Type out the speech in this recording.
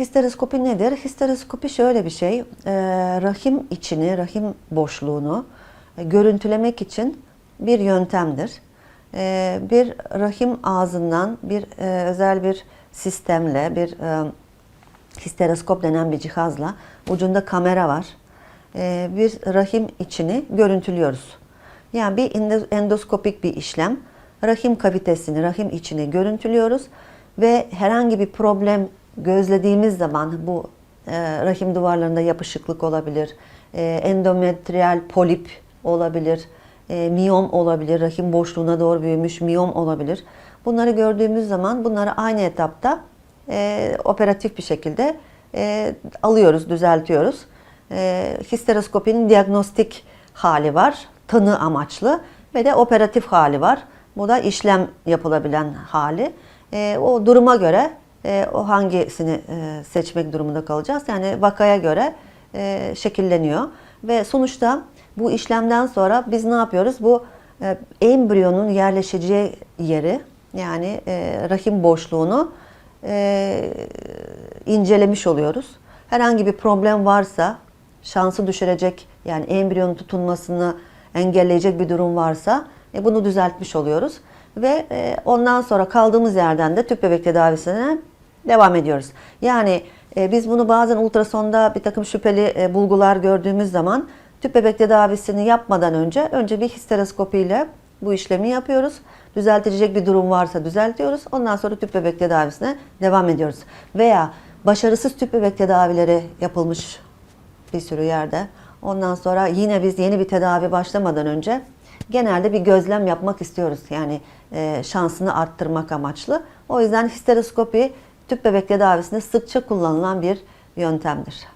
Histeroskopi nedir? Histeroskopi şöyle bir şey, e, rahim içini, rahim boşluğunu e, görüntülemek için bir yöntemdir. E, bir rahim ağzından bir özel bir sistemle, bir histeroskop denen bir cihazla, ucunda kamera var. Bir rahim içini görüntülüyoruz. Yani bir endo- endoskopik bir işlem. Rahim kavitesini, rahim içini görüntülüyoruz ve herhangi bir problem gözlediğimiz zaman bu e, rahim duvarlarında yapışıklık olabilir, e, endometriyal polip olabilir, e, miyom olabilir, rahim boşluğuna doğru büyümüş miyom olabilir. Bunları gördüğümüz zaman bunları aynı etapta e, operatif bir şekilde e, alıyoruz, düzeltiyoruz. E, histeroskopinin diagnostik hali var, tanı amaçlı ve de operatif hali var. Bu da işlem yapılabilen hali. E, o duruma göre e, o hangisini e, seçmek durumunda kalacağız. Yani vakaya göre e, şekilleniyor ve sonuçta bu işlemden sonra biz ne yapıyoruz? Bu e, embriyonun yerleşeceği yeri yani e, rahim boşluğunu e, incelemiş oluyoruz. Herhangi bir problem varsa şansı düşürecek yani embriyonun tutunmasını engelleyecek bir durum varsa e, bunu düzeltmiş oluyoruz. Ve e, ondan sonra kaldığımız yerden de tüp bebek tedavisine devam ediyoruz. Yani e, biz bunu bazen ultrasonda bir takım şüpheli e, bulgular gördüğümüz zaman tüp bebek tedavisini yapmadan önce önce bir histeroskopi ile bu işlemi yapıyoruz. Düzeltilecek bir durum varsa düzeltiyoruz. Ondan sonra tüp bebek tedavisine devam ediyoruz. Veya başarısız tüp bebek tedavileri yapılmış bir sürü yerde. Ondan sonra yine biz yeni bir tedavi başlamadan önce genelde bir gözlem yapmak istiyoruz. Yani e, şansını arttırmak amaçlı. O yüzden histeroskopi tüp bebek tedavisinde sıkça kullanılan bir yöntemdir.